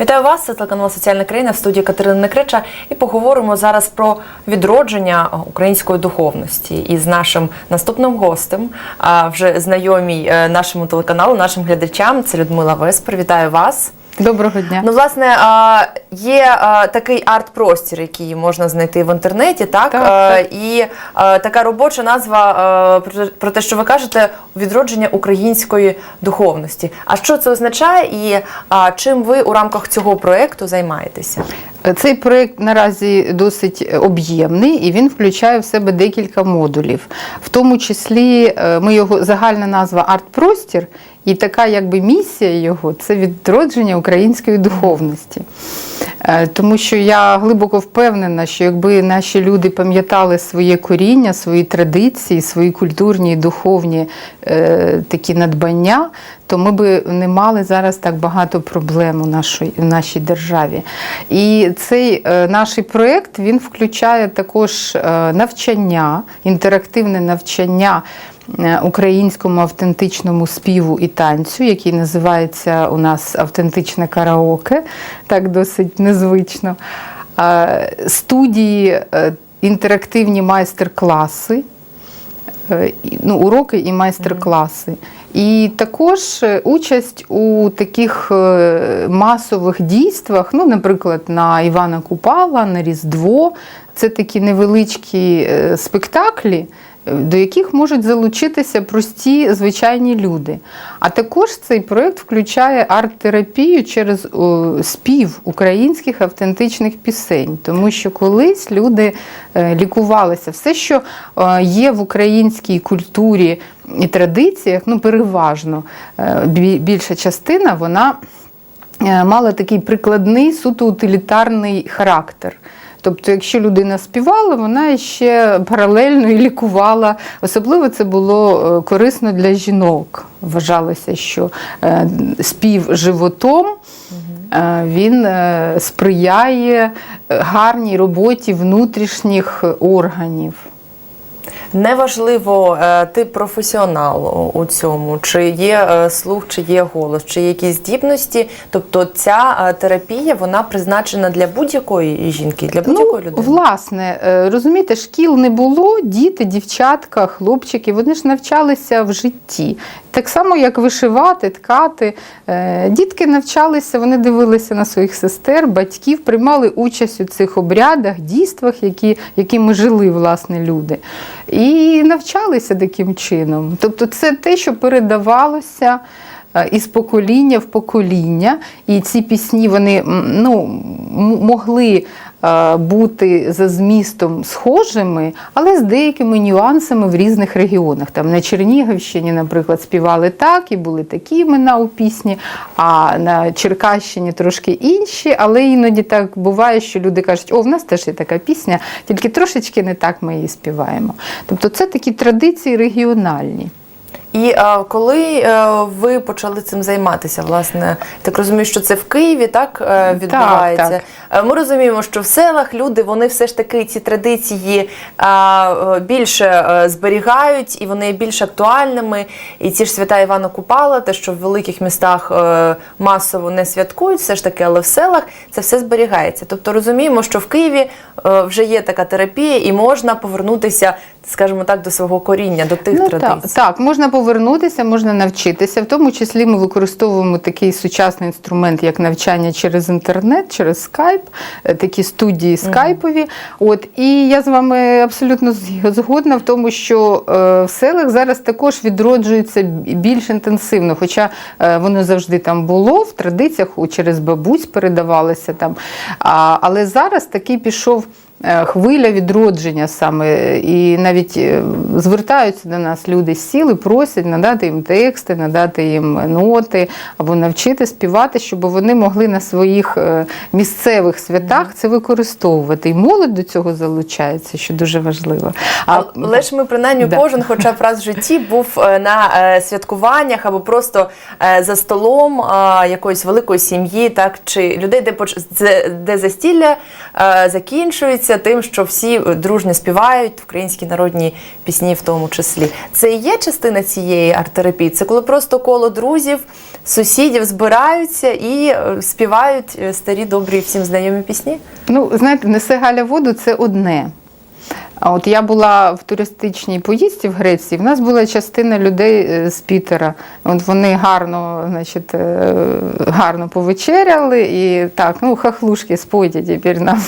Вітаю вас, це телеканал Соціальна країна в студії Катерина Некрича. І поговоримо зараз про відродження української духовності із нашим наступним гостем, а, вже знайомій е, нашому телеканалу, нашим глядачам. Це Людмила Веспер. Вітаю вас. Доброго дня. Ну, власне, є такий арт-простір, який можна знайти в інтернеті, так? Так, так. І така робоча назва про те- що ви кажете, відродження української духовності. А що це означає і чим ви у рамках цього проєкту займаєтеся? Цей проєкт наразі досить об'ємний і він включає в себе декілька модулів. В тому числі е, ми його загальна назва арт-простір, і така якби місія його це відродження української духовності. Е, Тому що я глибоко впевнена, що якби наші люди пам'ятали своє коріння, свої традиції, свої культурні і духовні е, такі надбання, то ми би не мали зараз так багато проблем у нашій, в нашій державі. І цей е, наш проєкт включає також навчання, інтерактивне навчання. Е, Українському автентичному співу і танцю, який називається у нас автентичне караоке, так досить незвично. Студії, е, інтерактивні майстер-класи, е, ну, уроки і майстер-класи. І також участь у таких масових дійствах, ну, наприклад, на Івана Купала, на Різдво. Це такі невеличкі е, спектаклі, е, до яких можуть залучитися прості звичайні люди. А також цей проєкт включає арт-терапію через спів українських автентичних пісень, тому що колись люди е, лікувалися. Все, що є в українській культурі і традиціях, ну переважно більша частина, вона мала такий прикладний суто утилітарний характер. Тобто, якщо людина співала, вона ще паралельно і лікувала. Особливо це було е, корисно для жінок. Вважалося, що е, спів животом е, він сприяє гарній роботі внутрішніх органів. Неважливо, е, ти професіонал у- цьому, чи є е, слух, чи є голос, чи є якісь здібності. Тобто ця е, терапія вона призначена для будь-якої жінки, для будь-якої людини. Ну, Власне, е, розумієте, шкіл не було, діти, дівчатка, хлопчики, вони ж навчалися в житті. Так само, як вишивати, ткати. Дітки навчалися, вони дивилися на своїх сестер, батьків, приймали участь у цих обрядах, дійствах, які, якими жили власне люди. І навчалися таким чином. Тобто, це те, що передавалося е, із покоління в покоління. І ці пісні вони ну, могли бути за змістом схожими, але з деякими нюансами в різних регіонах. Там на Чернігівщині, наприклад, співали так, і були такі імена у пісні, а на Черкащині трошки інші, але іноді так буває, що люди кажуть, о, в нас теж є така пісня, тільки трошечки не так ми її співаємо. Тобто це такі традиції регіональні. І е, коли е, ви почали цим займатися, власне, так розумію, що це в Києві так е, відбувається. так. Е, Ми розуміємо, що в селах люди вони все ж таки ці традиції е, більше зберігають і вони є більш актуальними. І ці ж свята Івана Купала, те, що в великих містах масово не святкують, все ж таки, але в селах це все зберігається. Тобто розуміємо, що в Києві вже є така терапія, і можна повернутися, скажімо так, до свого коріння, до тих Ну, традицій. так, так, можна повернутися, можна навчитися. В тому числі ми використовуємо такий сучасний інструмент, як навчання через інтернет, через скайп, е, такі студії скайпові. От і я з вами абсолютно згодна в тому, що е, в селах зараз також відроджується більш інтенсивно, хоча е, воно завжди там було в традиціях, у- через бабусь передавалося там. А, але зараз такий пішов. Е, Хвиля відродження саме, і навіть е, звертаються до нас люди з сіл і просять надати їм тексти, надати їм ноти або навчити співати, щоб вони могли на своїх е, місцевих святах це використовувати. І молодь до цього залучається, що дуже важливо. А Але ж ми принаймні Да. кожен, хоча б раз в житті, був на святкуваннях або просто за столом якоїсь великої сім'ї, так чи людей, де де- застілля закінчується. Пояснюється тим, що всі дружно дружньо співають українські народні пісні, в тому числі. Це і є частина цієї арт-терапії. Це коли просто коло друзів, сусідів збираються і е, співають е, старі добрі всім знайомі пісні. Ну, знаєте, несе Галя воду це одне. А от я була в туристичній поїздці в Греції. В нас була частина людей е, з Пітера. От вони гарно, значить, е, гарно повечеряли і так, ну хахлушки спойте тепер нам.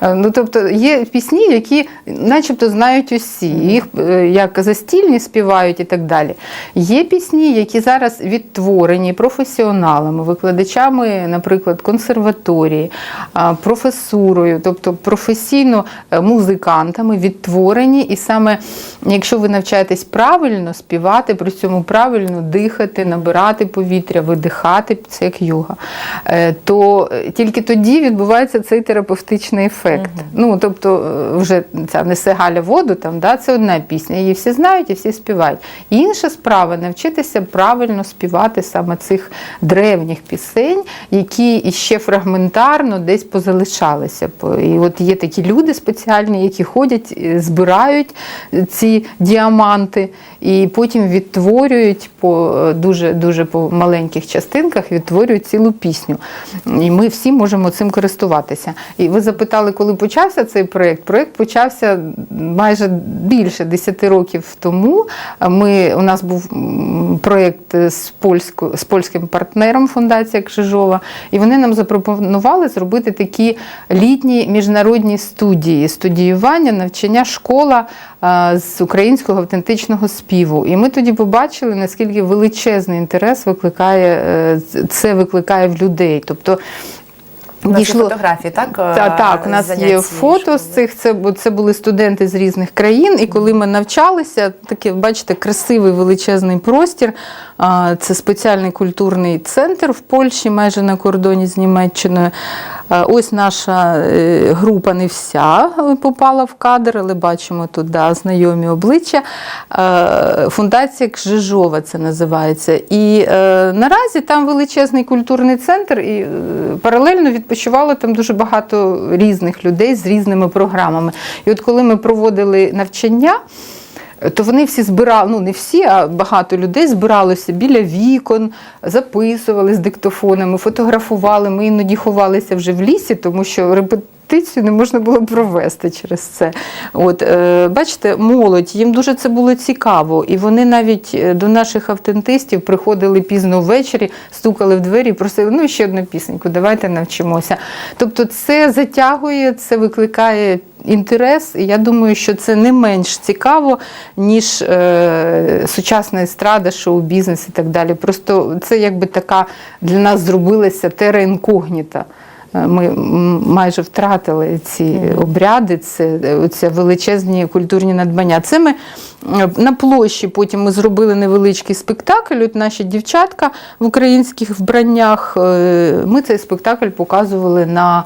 Е, Ну тобто є пісні, які, начебто, знають усі. Їх як застільні співають і так далі. Є пісні, які зараз відтворені професіоналами, викладачами, наприклад, консерваторії, професурою, тобто професійно музикантами відтворені. І саме якщо ви навчаєтесь правильно співати, при цьому правильно дихати, набирати повітря, видихати, це як йога, е, то е, тільки тоді відбувається цей терапевтичний ефект. Ну, тобто, е, вже ця несе Галя воду, там, да, це одна пісня, її всі знають і всі співають. Інша справа навчитися правильно співати саме цих древніх пісень, які іще фрагментарно десь позалишалися. І от є такі люди спеціальні, які ходять, збирають ці діаманти і потім відтворюють по е, дуже дуже по маленьких частинках, відтворюють цілу пісню. І ми всі можемо цим користуватися. І ви запитали, коли почався цей проєкт? Проєкт почався майже більше 10 років тому. Ми, у нас був проєкт з, з польським партнером Фундація Крижова, і вони нам запропонували зробити такі літні міжнародні студії, студіювання, навчання школа з українського автентичного співу. І ми тоді побачили, наскільки величезний інтерес викликає е, це викликає в людей. Тобто дійшло- фотографії, так? та, е, так, у нас є фото з цих. Це, це були студенти з різних країн. І коли ми навчалися, такий, бачите, красивий величезний простір. Це спеціальний культурний центр в Польщі, майже на кордоні з Німеччиною. Ось наша е, група не вся попала в кадр, але бачимо тут да, знайомі обличчя. Е, Фундація Кжижова це називається. І е, наразі там величезний культурний центр, і е, паралельно відпочивало там дуже багато різних людей з різними програмами. І от коли ми проводили навчання. То вони всі збирали, ну не всі, а багато людей збиралося біля вікон, записували з диктофонами, фотографували. Ми іноді ховалися вже в лісі, тому що репетицію не можна було провести через це. От, е, бачите, молодь, їм дуже це було цікаво. І вони навіть е, до наших автентистів приходили пізно ввечері, стукали в двері і просили, ну ще одну пісеньку, давайте навчимося. Тобто це затягує, це викликає інтерес, і я думаю, що це не менш цікаво, ніж е, сучасна естрада, шоу-бізнес і так далі. Просто це якби така для нас зробилася тера інкогніта. Е, Ми майже втратили ці обряди, це оці величезні культурні надбання. Це ми е, на площі потім ми зробили невеличкий спектакль. От наші дівчатка в українських вбраннях. е, Ми цей спектакль показували на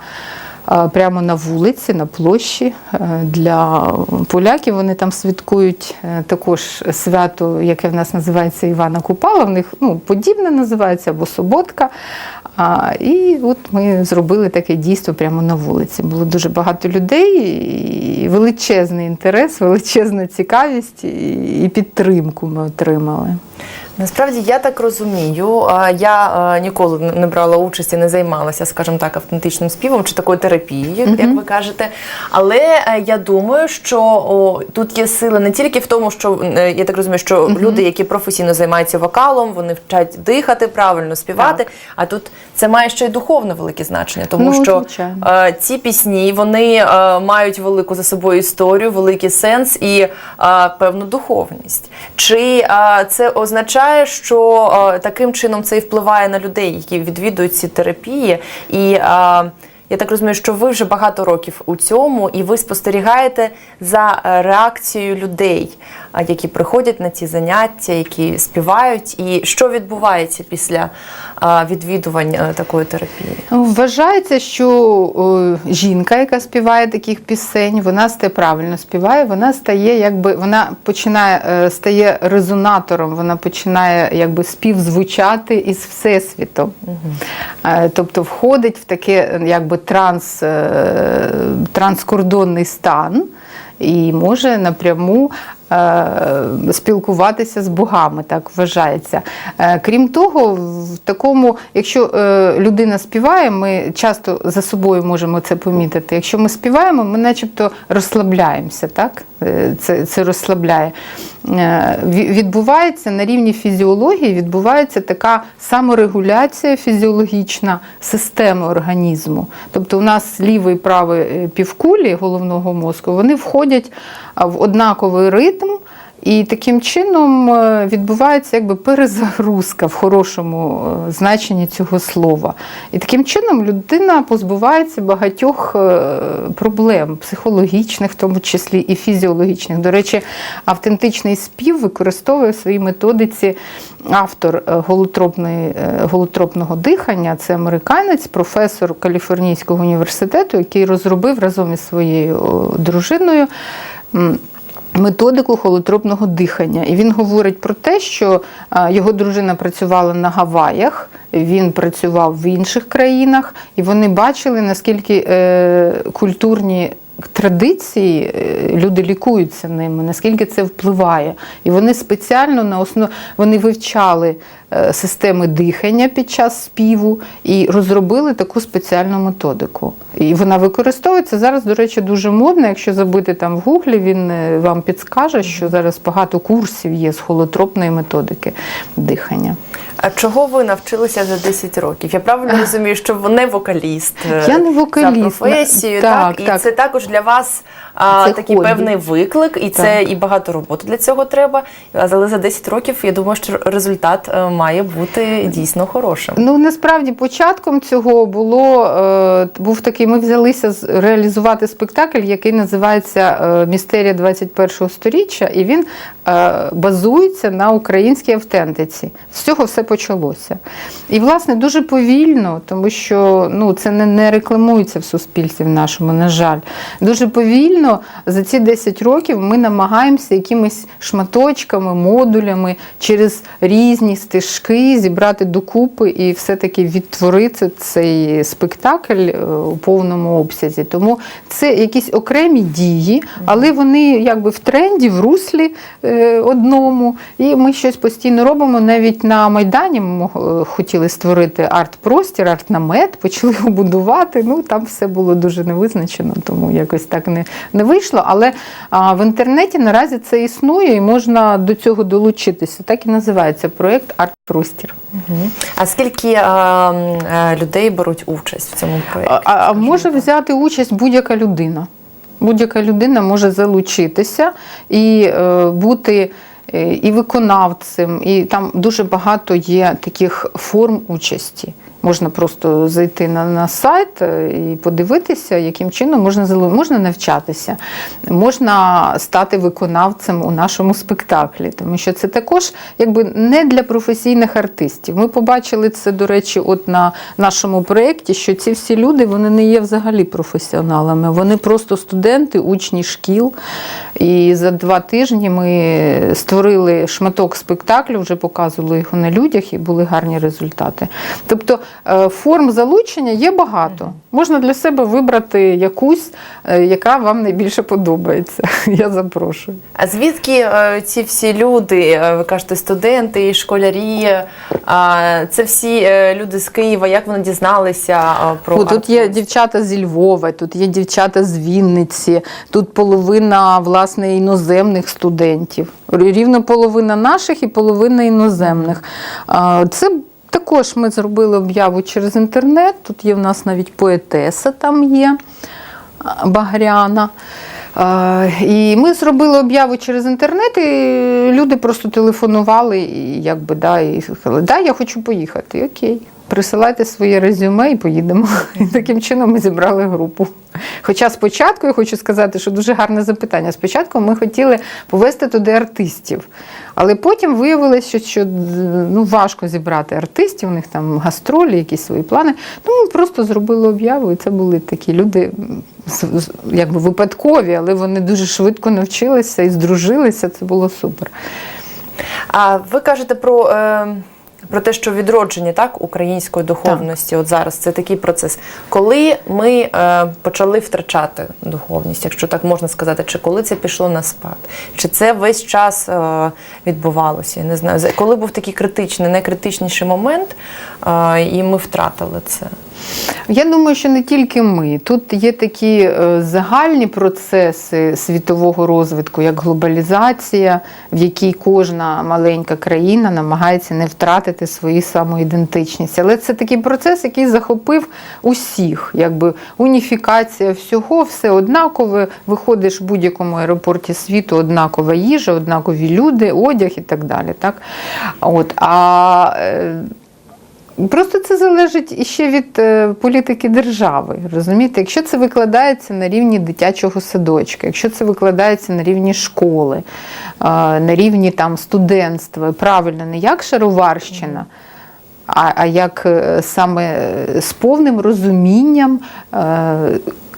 прямо на вулиці, на площі для поляків. Вони там святкують також свято, яке в нас називається Івана Купала. В них ну, подібне називається або Соботка. А, і от ми зробили таке дійство прямо на вулиці. Було дуже багато людей, і величезний інтерес, величезна цікавість і підтримку ми отримали. Насправді я так розумію. Я ніколи не брала участі, не займалася, скажімо так, автентичним співом чи такою терапією, як ви кажете. Але е, я думаю, що о, тут є сила не тільки в тому, що е, я так розумію, що люди, які професійно займаються вокалом, вони вчать дихати правильно, співати. А тут це має ще й духовне велике значення, тому Ну, що е, ці пісні вони е, мають велику за собою історію, великий сенс і е, певну духовність. Чи е, це означає, що е, таким чином це і впливає на людей, які відвідують ці терапії? І е, я так розумію, що ви вже багато років у цьому, і ви спостерігаєте за е, реакцією людей, які приходять на ці заняття, які співають, і що відбувається після відвідувань е, такої терапії? Вважається, що жінка, яка співає таких пісень, вона стає правильно співає, вона стає, якби вона починає е, стає резонатором, вона починає якби співзвучати із всесвітом. Е, Тобто входить в таке якби транс, транскордонний стан і може напряму спілкуватися з богами, так вважається. Е, Крім того, в такому, якщо е, людина співає, ми часто за собою можемо це помітити. Якщо ми співаємо, ми начебто розслабляємося, так? Е, Це, це розслабляє. Е, Відбувається на рівні фізіології, відбувається така саморегуляція фізіологічна системи організму. Тобто у нас лівий і правий е, півкулі головного мозку, вони входять в однаковий ритм. І таким чином е, відбувається якби перезагрузка в хорошому е, значенні цього слова. І таким чином людина позбувається багатьох е, проблем, психологічних, в тому числі і фізіологічних. До речі, автентичний спів використовує в своїй методиці автор голотропного дихання. Це американець, професор Каліфорнійського університету, який розробив разом із своєю дружиною. Методику холотропного дихання. І він говорить про те, що його дружина працювала на Гаваях, він працював в інших країнах, і вони бачили, наскільки е, культурні традиції е, люди лікуються ними, наскільки це впливає. І вони спеціально на основ... вони вивчали е, системи дихання під час співу і розробили таку спеціальну методику. І вона використовується зараз, до речі, дуже модно. Якщо забити там в гуглі, він е, вам підскаже, що зараз багато курсів є з холотропної методики дихання. А чого ви навчилися за 10 років? Я правильно розумію, що ви не вокаліст е, Я не вокаліст. за професією, Так, так, так. і це також для вас а, Це такий хобі. певний виклик, і це Так. і багато роботи для цього треба. Але за 10 років я думаю, що результат е, має бути дійсно хорошим. Ну насправді початком цього було е, був такий. Ми взялися реалізувати спектакль, який називається е, Містерія 21-го сторіччя, і він базується на українській автентиці. З цього все почалося. І, власне, дуже повільно, тому що ну, це не рекламується в суспільстві в нашому, на жаль. Дуже повільно за ці 10 років ми намагаємося якимись шматочками, модулями через різні стежки зібрати докупи і все-таки відтворити цей спектакль е, у повному обсязі. Тому це якісь окремі дії, але вони якби в тренді, в руслі е, одному. І ми щось постійно робимо. Навіть на Майдані ми е, хотіли створити арт-простір, арт-намет, почали його будувати. Ну там все було дуже невизначено, тому якось так не, не вийшло. Але в інтернеті наразі це існує і можна до цього долучитися. Так і називається проєкт Арт-простір. А скільки а, е, людей беруть участь в цьому проєкті? А, а може взяти участь будь-яка людина. Будь-яка людина може залучитися і е, бути е, і виконавцем, і там дуже багато є таких форм участі. Можна просто зайти на, на сайт е, і подивитися, яким чином можна можна навчатися, можна стати виконавцем у нашому спектаклі, тому що це також якби не для професійних артистів. Ми побачили це, до речі, от на нашому проєкті, що ці всі люди вони не є взагалі професіоналами, вони просто студенти, учні шкіл. І за два тижні ми створили шматок спектаклю, вже показували його на людях, і були гарні результати. Тобто форм залучення є багато. Можна для себе вибрати якусь, е, яка вам найбільше подобається. Я запрошую. А звідки е, ці всі люди, е, ви кажете, студенти, школярі, е, це всі е, люди з Києва, як вони дізналися е, про О, тут є дівчата зі Львова, тут є дівчата з Вінниці, тут половина власне іноземних студентів. Рівно половина наших і половина іноземних. Це також ми зробили об'яву через інтернет. Тут є в нас навіть поетеса, там є Багряна. І ми зробили об'яву через інтернет, і люди просто телефонували і якби да, і сказали, да, я хочу поїхати. Окей. Присилайте своє резюме і поїдемо. І таким чином ми зібрали групу. Хоча спочатку я хочу сказати, що дуже гарне запитання. Спочатку ми хотіли повести туди артистів, але потім виявилося, що, ну, важко зібрати артистів, у них там гастролі, якісь свої плани. Тому ми просто зробили об'яву, і це були такі люди якби випадкові, але вони дуже швидко навчилися і здружилися. Це було супер. А ви кажете про, е, про те, що відродження так, української духовності, от зараз це такий процес. Коли ми е, почали втрачати духовність, якщо так можна сказати, чи коли це пішло на спад? Чи це весь час е, відбувалося? Я не знаю. Коли був такий критичний, найкритичніший момент, е, і ми втратили це? Я думаю, що не тільки ми. Тут є такі е, загальні процеси світового розвитку, як глобалізація, в якій кожна маленька країна намагається не втратити свою самоідентичність. Але це такий процес, який захопив усіх, якби уніфікація всього, все однакове. Виходиш в будь-якому аеропорті світу, однакова їжа, однакові люди, одяг і так далі. Так? От, а е, Просто це залежить іще від е, політики держави. Розумієте, якщо це викладається на рівні дитячого садочка, якщо це викладається на рівні школи, е, на рівні там студентства, правильно, не як шароварщина. А, а як е, саме з повним розумінням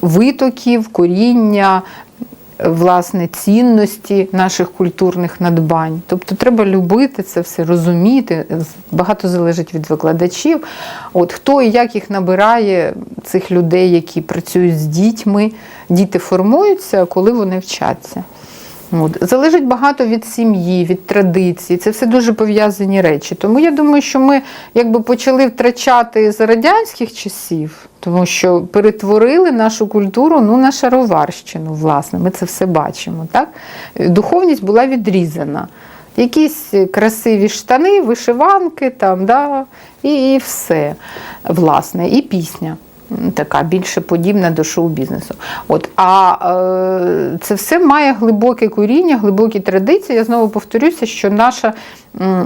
витоків, коріння, власне, цінності наших культурних надбань. Тобто треба любити це все, розуміти. Багато залежить від викладачів. От хто і як їх набирає, цих людей, які працюють з дітьми. Діти формуються, коли вони вчаться. От. Залежить багато від сім'ї, від традицій. Це все дуже пов'язані речі. Тому я думаю, що ми якби почали втрачати з радянських часів, тому що перетворили нашу культуру ну, на шароварщину, власне. Ми це все бачимо. Так? Духовність була відрізана. Якісь красиві штани, вишиванки, там, да, і, і все, власне, і пісня така більше подібна до шоу-бізнесу. От, а е, це все має глибоке коріння, глибокі традиції. Я знову повторюся, що наша,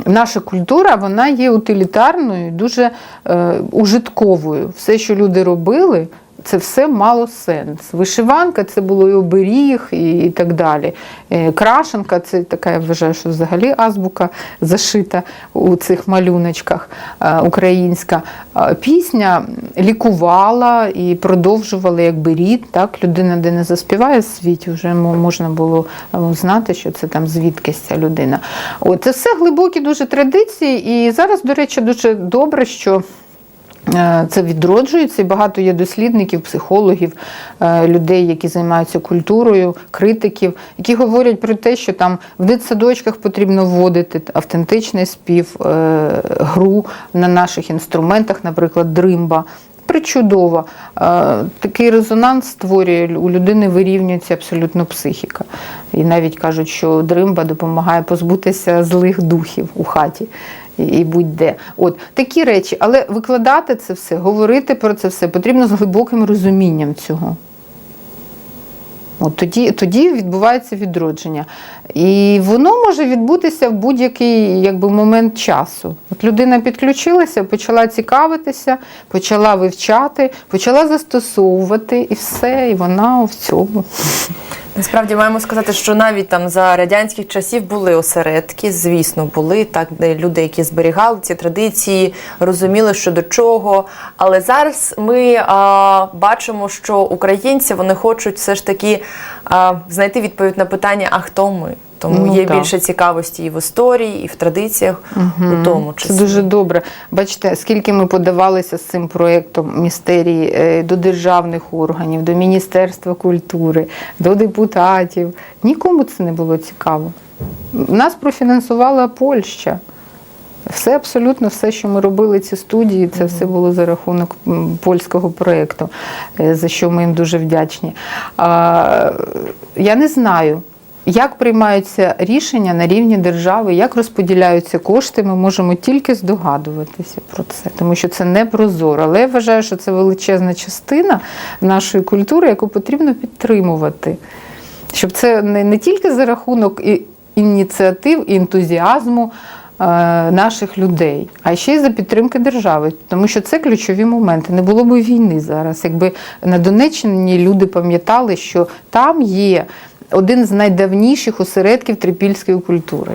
наша культура вона є утилітарною, дуже е, ужитковою. Все, що люди робили. Це все мало сенс. Вишиванка це було і оберіг, і, так далі. Е, Крашенка це така, я вважаю, що взагалі азбука зашита у цих малюночках е, українська. Е, Пісня лікувала і продовжувала якби рід. Так? Людина, де не заспіває світі, вже можна було знати, що це там звідкись ця людина. От, це все глибокі дуже традиції. І зараз, до речі, дуже добре, що. Е, Це відроджується, і багато є дослідників, психологів, е, людей, які займаються культурою, критиків, які говорять про те, що там в дитсадочках потрібно вводити автентичний спів, е, гру на наших інструментах, наприклад, дримба. Причудово. Такий резонанс створює у людини вирівнюється абсолютно психіка. І навіть кажуть, що дримба допомагає позбутися злих духів у хаті і- будь-де. От такі речі, але викладати це все, говорити про це все потрібно з глибоким розумінням цього. От тоді, тоді відбувається відродження. І воно може відбутися в будь-який якби, момент часу. От людина підключилася, почала цікавитися, почала вивчати, почала застосовувати і все, і вона в цьому. Насправді маємо сказати, що навіть там за радянських часів були осередки, звісно, були так, де люди, які зберігали ці традиції, розуміли, що до чого. Але зараз ми а, бачимо, що українці вони хочуть все ж таки а, знайти відповідь на питання, а хто ми? Тому Ну, є так. більше цікавості і в історії, і в традиціях, у тому числі. Це дуже добре. Бачите, скільки ми подавалися з цим проєктом містерії е, до державних органів, до Міністерства культури, до депутатів. Нікому це не було цікаво. Нас профінансувала Польща. Все абсолютно все, що ми робили, ці студії, це все було за рахунок польського проєкту, е, за що ми їм дуже вдячні. Я не знаю. Як приймаються рішення на рівні держави, як розподіляються кошти, ми можемо тільки здогадуватися про це, тому що це не прозоро. Але я вважаю, що це величезна частина нашої культури, яку потрібно підтримувати. Щоб це не, не тільки за рахунок і- ініціатив і ентузіазму наших людей, а ще й за підтримки держави, тому що це ключові моменти. Не було б війни зараз, якби на Донеччині люди пам'ятали, що там є один з найдавніших осередків трипільської культури.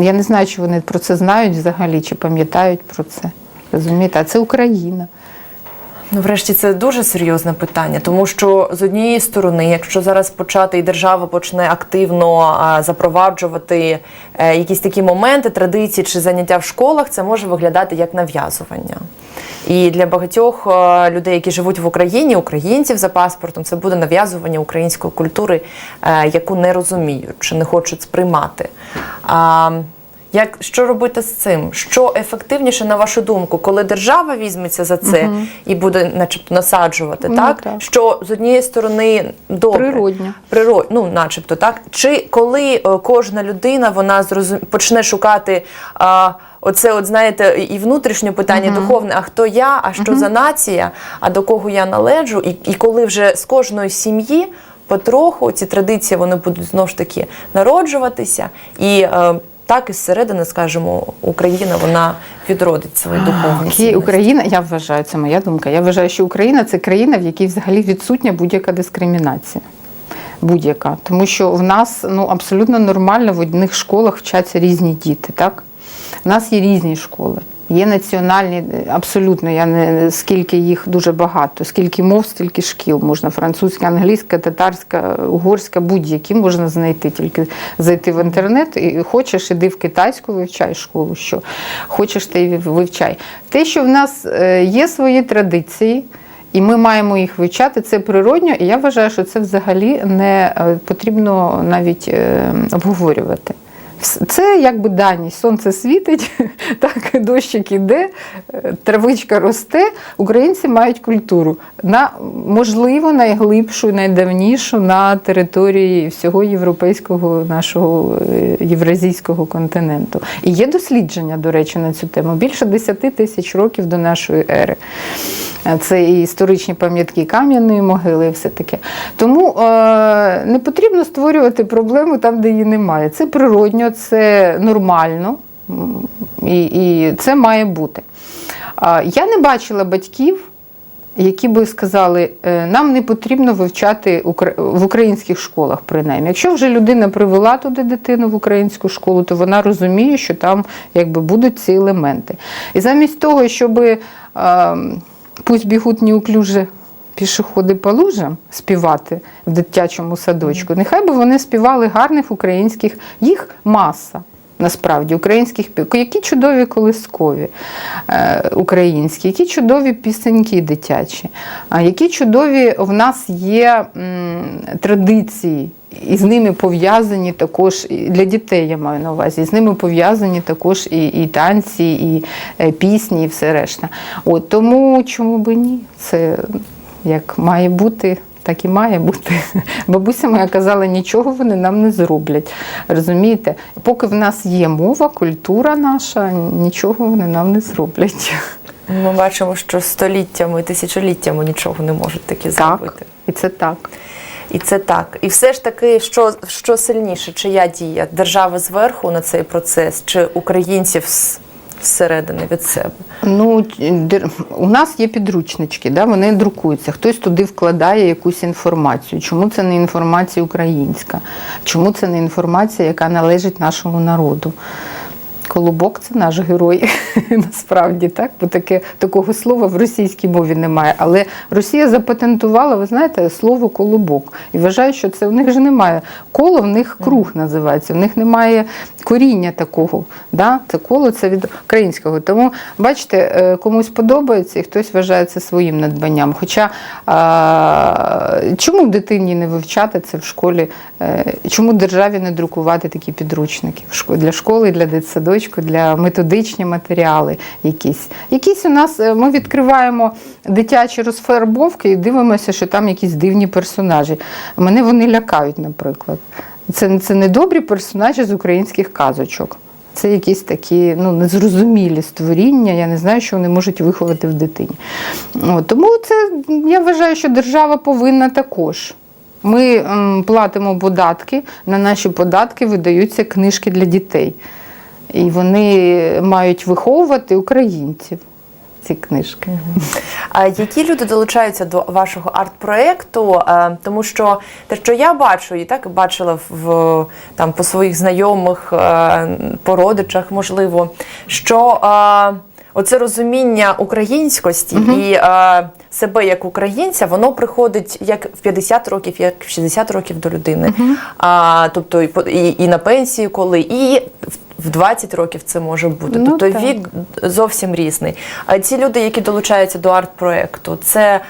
Я не знаю, чи вони про це знають взагалі, чи пам'ятають про це. Розумієте, а це Україна. Ну, врешті, це дуже серйозне питання, тому що з однієї сторони, якщо зараз почати і держава почне активно запроваджувати е, якісь такі моменти, традиції чи заняття в школах, це може виглядати як нав'язування. І для багатьох е, людей, які живуть в Україні, українців за паспортом, це буде нав'язування української культури, е, яку не розуміють чи не хочуть сприймати. Як що робити з цим? Що ефективніше на вашу думку, коли держава візьметься за це і буде, начебто, насаджувати, Ну, так? так. що з однієї сторони добре, Природньо. Приро... ну, начебто, так чи коли е, кожна людина вона зрозум... почне шукати а, оце, от знаєте, і внутрішнє питання духовне, а хто я, а що за нація, а до кого я належу, і, і коли вже з кожної сім'ї потроху ці традиції вони будуть знову ж таки народжуватися і. е, так, із середини, скажімо, Україна вона відродить свої духовність. Україна, я вважаю, це моя думка. Я вважаю, що Україна це країна, в якій взагалі відсутня будь-яка дискримінація. Будь-яка. Тому що в нас ну, абсолютно нормально в одних школах вчаться різні діти. Так? в нас є різні школи. Є національні, абсолютно, я не скільки їх дуже багато, скільки мов, стільки шкіл можна. Французька, англійська, татарська, угорська, будь-які можна знайти, тільки зайти в інтернет і хочеш, іди в китайську, вивчай школу. Що хочеш, ти вивчай. Те, що в нас е, є свої традиції. І ми маємо їх вивчати, це природньо, і я вважаю, що це взагалі не е, потрібно навіть е, обговорювати. Це якби даність. Сонце світить, так, дощик іде, е, травичка росте. Українці мають культуру на можливо найглибшу, найдавнішу на території всього європейського нашого е, євразійського континенту. І є дослідження, до речі, на цю тему. Більше 10 тисяч років до нашої ери. Е, Це і історичні пам'ятки кам'яної могили, і все таке. Тому е, не потрібно створювати проблему там, де її немає. Це природньо, це нормально і, і це має бути. Я не бачила батьків, які би сказали, «Е, нам не потрібно вивчати в українських школах, принаймні. Якщо вже людина привела туди дитину в українську школу, то вона розуміє, що там якби будуть ці елементи. І замість того, щоб е, пусть бігуть неуклюже пішоходи по лужам співати в дитячому садочку, нехай би вони співали гарних українських, їх маса. Насправді українських пі- які чудові колискові е, українські, які чудові пісеньки дитячі, а які чудові в нас є м, традиції, і з ними пов'язані також для дітей, я маю на увазі, з ними пов'язані також і, і танці, і е, пісні, і все решта. От тому чому би ні? Це як має бути. Так і має бути. Бабуся моя казала, нічого вони нам не зроблять. Розумієте? Поки в нас є мова, культура наша, нічого вони нам не зроблять. Ми бачимо, що століттями, тисячоліттями нічого не можуть такі Так, зробити. і це так. І це так. І все ж таки, що, що сильніше, чия дія? Держава зверху на цей процес, чи українців зсередини від себе? Ну, у нас є підручнички, да, вони друкуються. Хтось туди вкладає якусь інформацію. Чому це не інформація українська? Чому це не інформація, яка належить нашому народу? Колобок це наш герой, насправді так, бо таке такого слова в російській мові немає. Але Росія запатентувала, ви знаєте, слово колобок. І вважаю, що це в них же немає. Коло в них круг називається, в них немає коріння такого. Да? Це коло це від українського. Тому бачите, е, комусь подобається і хтось вважає це своїм надбанням. Хоча а, чому дитині не вивчати це в школі? Е, Чому державі не друкувати такі підручники для школи, і для дитсадочку, для методичні матеріали якісь. Якісь у нас е, ми відкриваємо дитячі розфарбовки і дивимося, що там якісь дивні персонажі. Мене вони лякають, наприклад. Це, це не добрі персонажі з українських казочок. Це якісь такі ну, незрозумілі створіння. Я не знаю, що вони можуть виховати в дитині. От, тому це я вважаю, що держава повинна також. Ми м, платимо податки, на наші податки видаються книжки для дітей. І вони мають виховувати українців. Ці книжки. А які люди долучаються до вашого арт-проєкту? Е, Тому що те, що я бачу, і так бачила в там по своїх знайомих, е, по родичах, можливо, що е, оце розуміння українськості і е, себе як українця, воно приходить як в 50 років, як в 60 років до людини. А, тобто і, і, і на пенсії, коли, і в- в 20 років це може бути. Ну, тобто так. вік зовсім різний. А ці люди, які долучаються до арт-проекту, це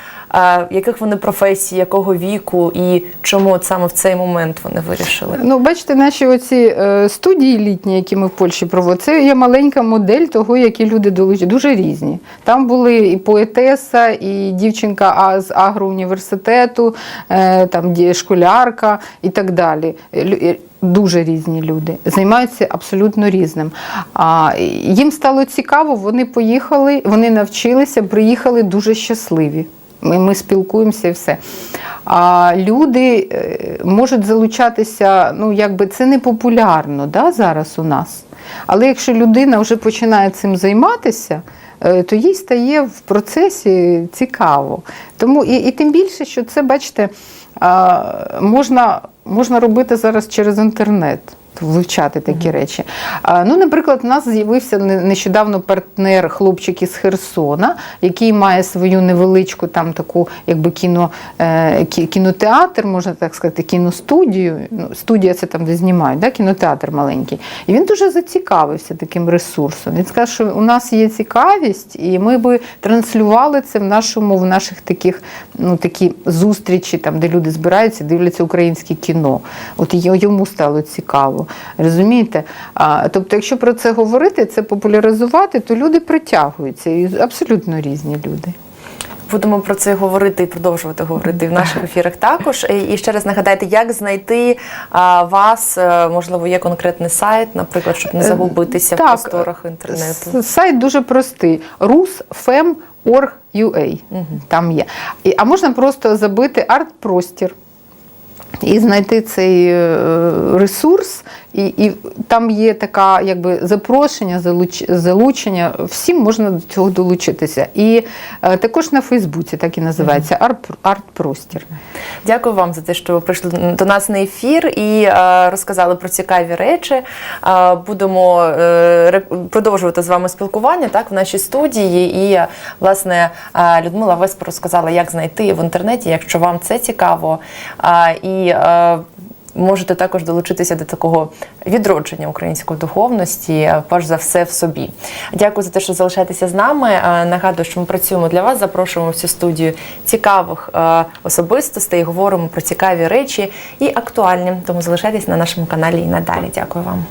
яких вони професії, якого віку і чому от саме в цей момент вони вирішили? Ну, бачите, наші оці е, студії літні, які ми в Польщі проводимо, це є маленька модель того, які люди долучені. Дуже різні. Там були і поетеса, і дівчинка з агроуніверситету, е, там школярка і так далі. Дуже різні люди займаються абсолютно різним. А їм стало цікаво, вони поїхали, вони навчилися, приїхали дуже щасливі. Ми, ми спілкуємося і все. А люди е, можуть залучатися, ну якби це не популярно да, зараз у нас. Але якщо людина вже починає цим займатися, е, то їй стає в процесі цікаво. Тому і, і тим більше, що це, бачите, можна, можна робити зараз через інтернет. Вивчати такі речі. А, Ну, наприклад, у нас з'явився не- нещодавно партнер хлопчик із Херсона, який має свою невеличку там таку, якби кіно, е, кінотеатр, можна так сказати, кіностудію. Ну, студія це там, де знімають, да? кінотеатр маленький. І він дуже зацікавився таким ресурсом. Він сказав, що у нас є цікавість, і ми би транслювали це в нашому, в наших таких ну, такі зустрічі, там, де люди збираються, дивляться українське кіно. От йому стало цікаво. Розумієте? А, тобто, якщо про це говорити, це популяризувати, то люди притягуються. І абсолютно різні люди. Будемо про це говорити і продовжувати говорити в наших ефірах також. І- ще раз нагадайте, як знайти вас, Е, можливо, є конкретний сайт, наприклад, щоб не загубитися в просторах інтернету. Сайт дуже простий: rusfem.org.ua. Там є. А можна просто забити арт-простір. І знайти цей е, ресурс, і, і там є така якби запрошення, залуч, залучення. Всім можна до цього долучитися. І е, також на Фейсбуці так і називається арт, арт-простір. Дякую вам за те, що ви прийшли до нас на ефір і е, розказали про цікаві речі. Е, будемо е, продовжувати з вами спілкування так в нашій студії. І власне е, Людмила Веспа розказала, як знайти в інтернеті, якщо вам це цікаво. Е, і е, Можете також долучитися до такого відродження української духовності, е, перш за все в собі. Дякую за те, що залишаєтеся з нами. Е, Нагадую, що ми працюємо для вас. Запрошуємо в цю студію цікавих е, особистостей, говоримо про цікаві речі і актуальні. Тому залишайтесь на нашому каналі і надалі. Дякую вам.